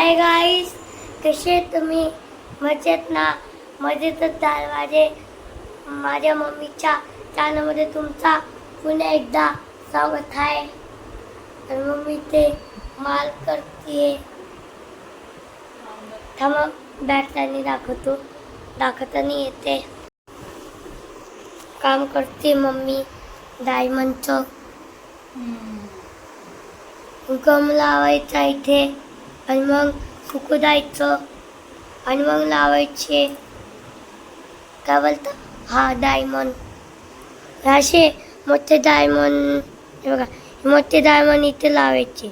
Hi guys कसे तुम्ही? मजेत ना? मजेतच झाल माझे माझ्या मम्मीच्या चॅनलमध्ये तुमचा पुन्हा एकदा स्वागत आहे तर मम्मी ते माल करते थांबा बॅटल्याने दाखवतो. दाखवताना येते. काम करते मम्मी डायमंडचं गम लावायचा इथे. आणि मग सुकू द्यायचं आणि मग लावायचे. काय बोलतात हा डायमंड असे मोठे डायमंड हे बघा मोठे डायमंड इथे लावायचे.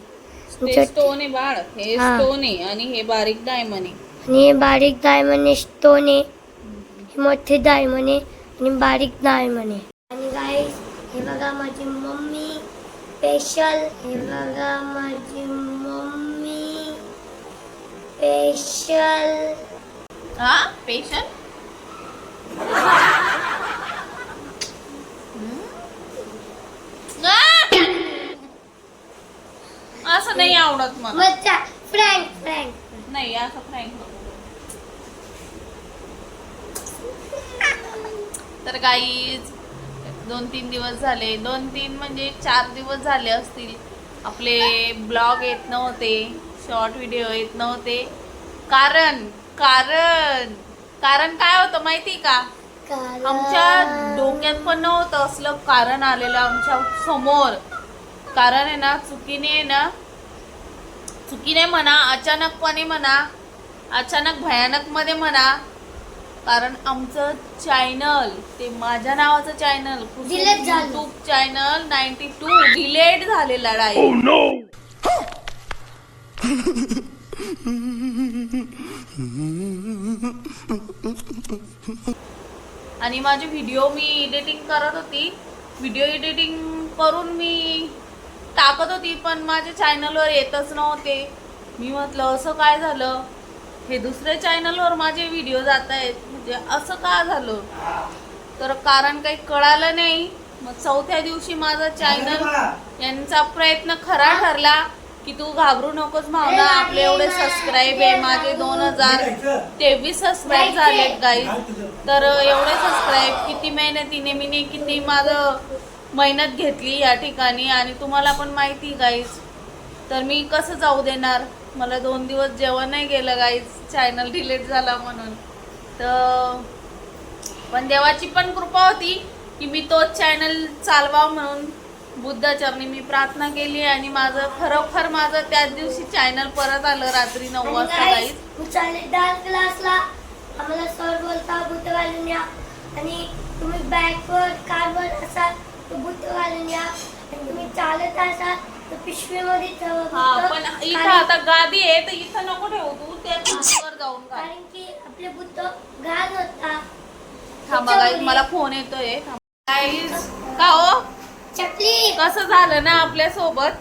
स्टोन आहे बाळ. हे. स्टोन आहे आणि हे बारीक डायमंड आहे. आणि हे बारीक डायमंड स्टोन आहे. हे मोठे डायमंड आहे आणि बारीक डायमंड आहे. आणि गाईस हे बघा माझी मम्मी स्पेशल हे बघा माझी स्पेशल हा? पेशल असं नाही आवडत मला. Frank frank. नाही असं फ्रँक तर गाईज दोन तीन दिवस झाले. दोन तीन म्हणजे चार दिवस झाले असतील. आपले ब्लॉग येत नव्हते. शॉर्ट व्हिडिओ येत नव्हते. कारण कारण कारण काय होतं माहिती का? आमच्या डोक्यात पण नव्हतं असलं कारण आलेलं आमच्यासमोर. कारण आहे ना चुकीने आहे ना चुकीने म्हणा अचानकपणे म्हणा अचानक भयानकमध्ये म्हणा कारण आमचं चॅनल ते माझ्या नावाचं channel. YouTube channel ninety two delete झालेला आहे आणि माझे व्हिडिओ मी एडिटिंग करत होती. व्हिडिओ एडिटिंग करून मी टाकत होती पण माझ्या चॅनलवर येतच नव्हते. मी म्हटलं असं काय झालं? हे दुसऱ्या चॅनलवर माझे व्हिडिओ जात आहेत. म्हणजे असं का झालं? तर कारण काही कळालं नाही. मग चौथ्या दिवशी माझा चॅनल यांचा प्रयत्न खरा ठरला. की तू घाबरू नकोस भावना आपले एवढे सबस्क्राईब आहे माझे दोन हजार तेवीस सबस्क्राईब झालेत गाईज तर एवढे सबस्क्राईब किती मेहनतीने मी किती माझं मेहनत घेतली या ठिकाणी आणि तुम्हाला पण माहिती गाईज तर मी कसं जाऊ देणार? मला दोन दिवस जेवण नाही गेलं गाईज चॅनल डिलीट झाला म्हणून. तर पण देवाची पण कृपा होती की मी तोच चॅनल चालवा म्हणून बुद्धाचरणी मी प्रार्थना केली आणि माझं खरोखर माझं त्याच दिवशी चॅनल परत आलं रात्री नऊ वाजता चालले डान्स क्लासला आम्हाला सर बोलता बुद्ध घालून या. आणि तुम्ही बॅकवर कारवर असाल तर बुद्ध घालून या. आणि तुम्ही चालत असाल तर पिशवीमध्ये ठेवा. पण इथं आता गादी आहे तर इथं नको ठेवू. तू त्या जाऊन. कारण की आपले बुद्ध घाण होता थांबा मला फोन येतोय. का हो? चपली कसं झालं ना आपल्यासोबत?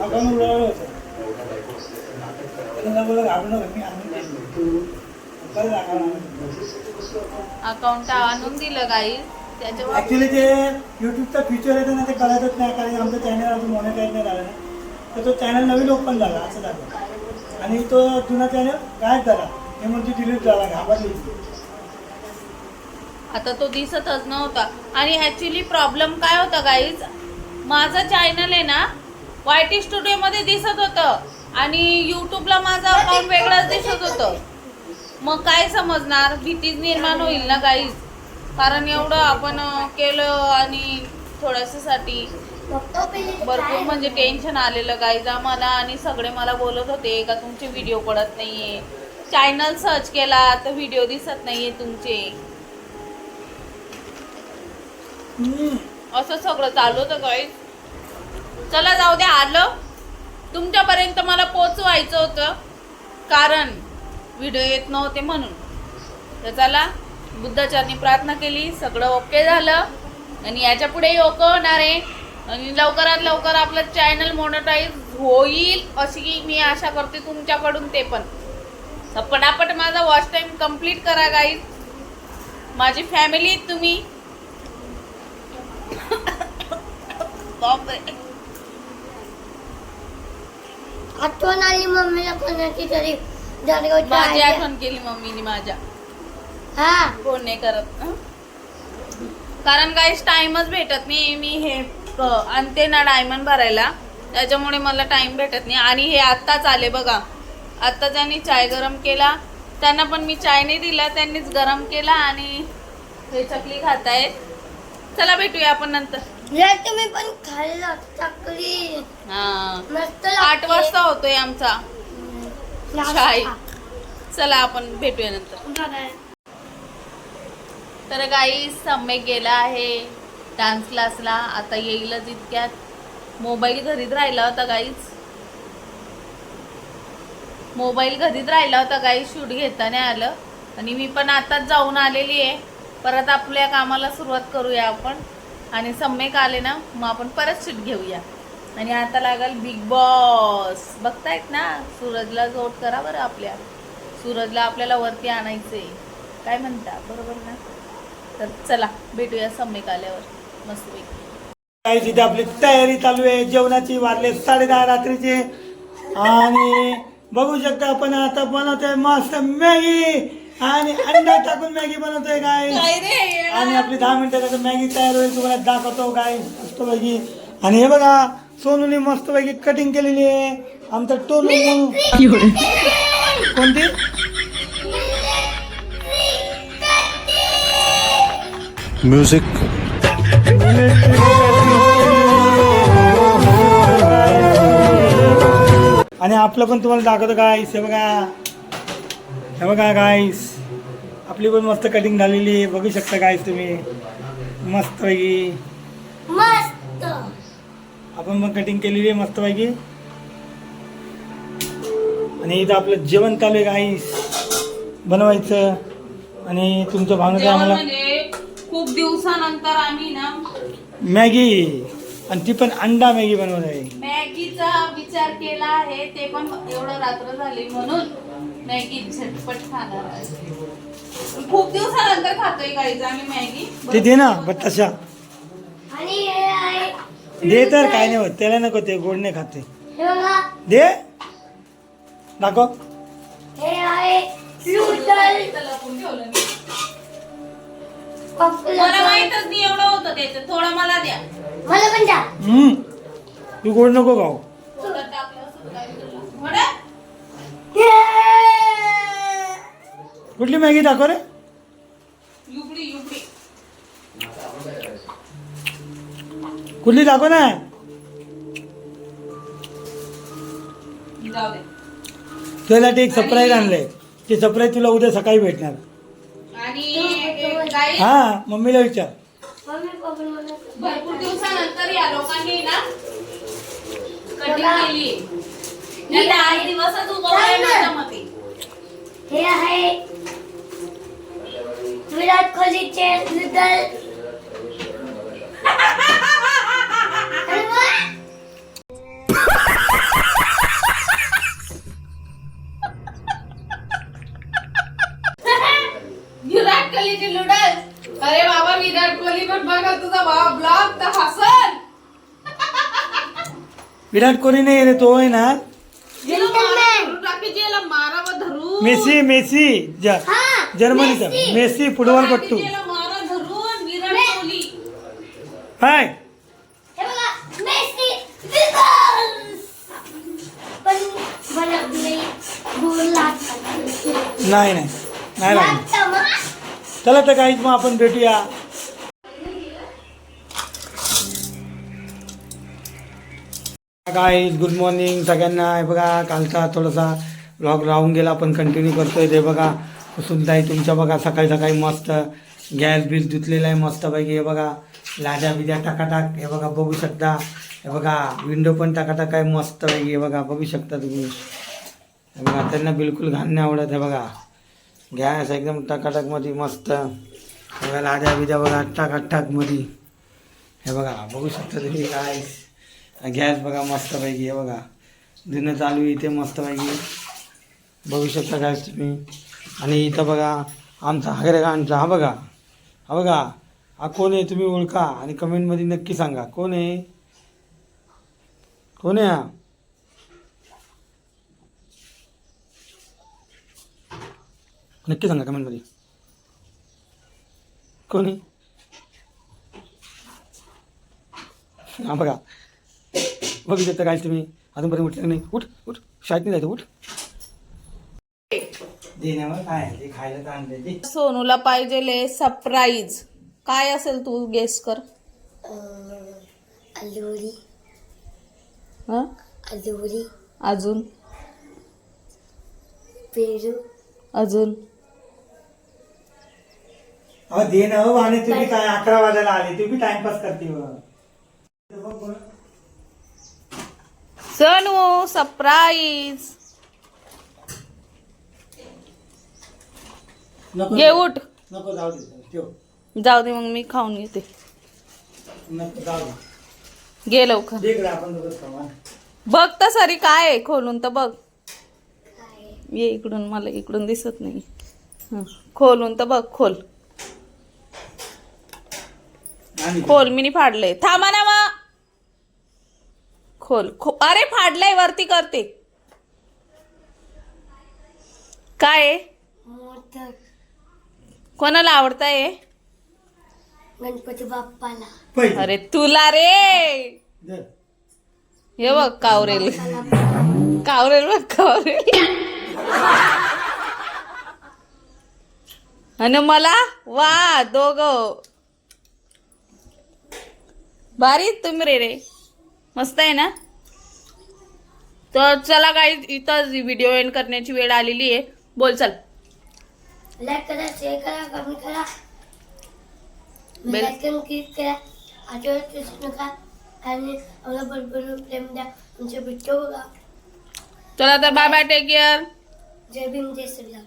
आपण उडवलं होतं. त्यांना बोललं घाबरू नका मी आणून देईन. परत दाखवणार अकाउंट आणून दिलं गाईज त्याच्यावर ऍक्च्युली ते युट्यूबचा फीचर आहे ना ते कळतच नाही कारण आमचं चॅनल अजून मॉनिटाईज नाही झालं. ना तर तो चॅनल नवीन ओपन झाला असं झालं. आणि तो जुना चॅनल गायब झाला. हे म्हणजे डिलीट झाला घाबरली. आता तो दिसतच नव्हता. आणि ऍक्च्युली प्रॉब्लेम काय होता गाईज माझं चॅनल आहे ना वाय टी स्टुडिओ मध्ये दिसत होतं. आणि युट्यूबला माझं अकाउंट वेगळंच दिसत होतं. मग काय समजणार? भीतीच निर्माण होईल ना गाईज कारण एवढं आपण केलं आणि थोडंसाठी भरपूर म्हणजे टेन्शन आलेलं गाईज आम्हाला. आणि सगळे मला बोलत होते का तुमचे व्हिडिओ पडत नाहीये. चॅनल सर्च केला तर व्हिडिओ दिसत नाहीये तुमचे. असं सगळं चालू होतं गाईज चला जाऊ द्या आलं. तुमच्यापर्यंत मला पोचवायचं होतं कारण व्हिडिओ येत नव्हते म्हणून. तर चला बुद्धाचारनी प्रार्थना केली सगळं ओके झालं. आणि याच्या पुढेही ओके होणार आहे. आणि लवकरात लवकर आपलं चॅनल मोनोटाईज होईल अशी मी आशा करते तुमच्याकडून ते पण. तर पटापट माझा वॉच टाईम कंप्लीट करा गाईज माझी फॅमिली तुम्ही बापरे. आठवण आली मम्मीला कोणाची तरी. माझी. आठवण केली मम्मीने माझ्या. हा? फोन नाही करत हं? कारण काहीच टाइमच भेटत नाही. मी हे क- आणते ना डायमंड भरायला. त्याच्यामुळे मला टाइम भेटत नाही. आणि हे आत्ताच आले बघा. आत्ता त्यांनी चाय गरम केला त्यांना पण मी चाय नाही दिला त्यांनीच गरम केला आणि हे चकली खातायत. चला भेटूया आपण नंतर. तुम्ही पण खाल्लं चकली. हा. मस्त आठ. वाजता होतोय आमचा. चला आपण भेटूया नंतर. तर काही सम्यक गेला आहे. डान्स क्लासला आता येईलच इतक्यात. मोबाईल घरीच राहिला होता गाईच मोबाईल घरीच राहिला होता गाई शूट घेता नाही आलं. आणि मी पण आताच जाऊन आलेली आहे परत आपल्या कामाला सुरुवात करूया आपण. आणि सम्यक आले ना मग आपण परत शूट घेऊया. आणि आता लागल बिग बॉस बघतायत ना सूरजला जोड करा बरं आपल्या. सूरजला आपल्याला वरती आणायचंय. काय म्हणता? बरोबर ना? तर चला भेटूया सम्यक आल्यावर. मस्तपैकी. काही तिथे आपली तयारी चालू आहे. जेवणाची वारले साडे दहा रात्रीचे. आणि बघू शकता आपण आता बनवतोय मस्त मॅगी. आणि अंडा टाकून मॅगी बनवतोय काय काय रे आणि आपली दहा मिनिटात मॅगी तयार होईल तुम्हाला दाखवतो काय मस्तपैकी. आणि हे बघा सोनूने मस्तपैकी कटिंग केलेली आहे. आमचं टोलू कोणती? Music. आणि आपलं पण तुम्हाला दाखवतो हे बघा. हे बघा गाईस आपली पण मस्त कटिंग झालेली आहे. बघू शकता गाईस तुम्ही. मस्तपैकी मस्त. आपण पण कटिंग केलेली आहे मस्तपैकी आणि इथं आपलं जेवण चालू आहे गाईस बनवायचं. आणि तुमच्या भावनेचं जेवण आम्हाला? म्हणजे खूप दिवसानंतर आम्ही ना मॅगी. आणि ती पण अंडा मॅगी बनवत आहे. मॅगीचा विचार केला आहे. ते पण एवढं रात्र झाली म्हणून. मॅगी झटपट खाणार आहे. खूप दिवसानंतर खातोय काहीच आम्ही मॅगी. ते दे ना बट तशा आणि हे आहे दे तर काय नाही होत. त्याला नको ते गोड नाही खाते हे बघा. दे. दाखव. हे आहे नूडल इथं लपून ठेवलं मी मला माहितच नाही एवढं होतं त्याचं. थोडं मला द्या. मला पण द्या. हम्म. तू गोड नको खाऊ. थोडं टाकलं असं काय केलं? थोडं? कुठली मॅगी दाखव रे. कुठली दाखव ना. तुला ते एक सरप्राईज आणलंय. ते सरप्राईज तुला उद्या सकाळी भेटणार. हा मम्मीला विचार. भरपूर दिवसानंतर या लोकांनी ना कटिंग. केली. दिवसच उभं हे आहे नूडल. आणि मग विराट कोहलीची नूडल्स अरे बाबा विराट कोहली पण बघा तुझा भाव ब्लॉग तर हसन. विराट कोहली नाही रे तो आहे ना? मारा धरून टाकायची, याला मारावं धरून. मेसी मेसी ज- हा. जर्मनीचा मेसी. मेसी फुटबॉलपट्टू हे मला नाही नाही. नाही मग. चला तर काहीच मग आपण भेटूया. काय गुड मॉर्निंग सगळ्यांना. हे बघा कालचा थोडासा ब्लॉग राहून गेला. पण कंटिन्यू करतोय. ते बघा कुसुमताई तुमच्या बघा सकाळी सकाळी मस्त गॅस बिल धुतलेला आहे मस्तपैकी. हे बघा लाद्या बिद्या टाकाटाक हे बघा बघू शकता. हे बघा विंडो पण टाकाटाक आहे मस्तपैकी. हे बघा बघू शकता तुम्ही. हे बघा त्यांना बिलकुल घाण नाही आवडत हे बघा. गॅस एकदम टकाटकमध्ये मस्त. हे बघा लाद्या बिद्या बघा टाकाटाकमध्ये हे बघा बघू शकता तुम्ही काय गॅस बघा मस्तपैकी. हे बघा धुणं चालू आहे इथे मस्तपैकी. बघू शकता काय तुम्ही. आणि इथं बघा आमचा हागरेगांचा हा बघा. हा बघा हा कोण आहे तुम्ही ओळखा आणि कमेंटमध्ये नक्की सांगा. कोण आहे? कोण आहे हा? नक्की सांगा कमेंटमध्ये. कोण आहे? हा बघा. बघू शकता काय तुम्ही. अजूनपर्यंत उठलं नाही? उठ उठ. शाळेत नाही जायचं उठ. देण्यावर काय ते खायला तर आणले ते. सोनूला पाहिजे सरप्राईज काय असेल तू गेस कर. हं? अजून? पेरू. अजून? अहो दे ना हो आणि तुम्ही काय अकरा वाजायला आले तुम्ही टाइमपास करते हो. सोनू सरप्राईज नको घे उठ. नको जाऊ दे ठेव. जाऊ दे मग मी खाऊन घेते. नको जाऊ दे. घे लवकर. दे इकडे आपण दोघंच खाऊ हा. बघ तर सरी काय आहे खोलून तर बघ. ये इकडून मला इकडून दिसत नाही. हं. खोलून तर बघ खोल. आणि खोल मी फाडलंय थांबा ना मग. खोल खो अरे फाडलंय वरती करते. काय आहे? मोदक. कोणाला आवडताय? गणपती बाप्पाला. पहिले. अरे तुला रे. हे बघ कावरेल. कावरेल बघ कावरेल. आणि मला? वा दोघ. भारी तुम्ही रे रे. मस्त आहे ना? तर चला काही इथं व्हिडिओ एंड करण्याची वेळ आलेली आहे. बोल चल. लाईक करा शेअर करा कमेंट करा बेल- बेल क्लिक करा विसरू नका आणि आम्हाला भरभरून प्रेम द्या आमचे व्हिडिओ बघा चला तर बाय बाय टेक केअर जय भीम जय श्रीराम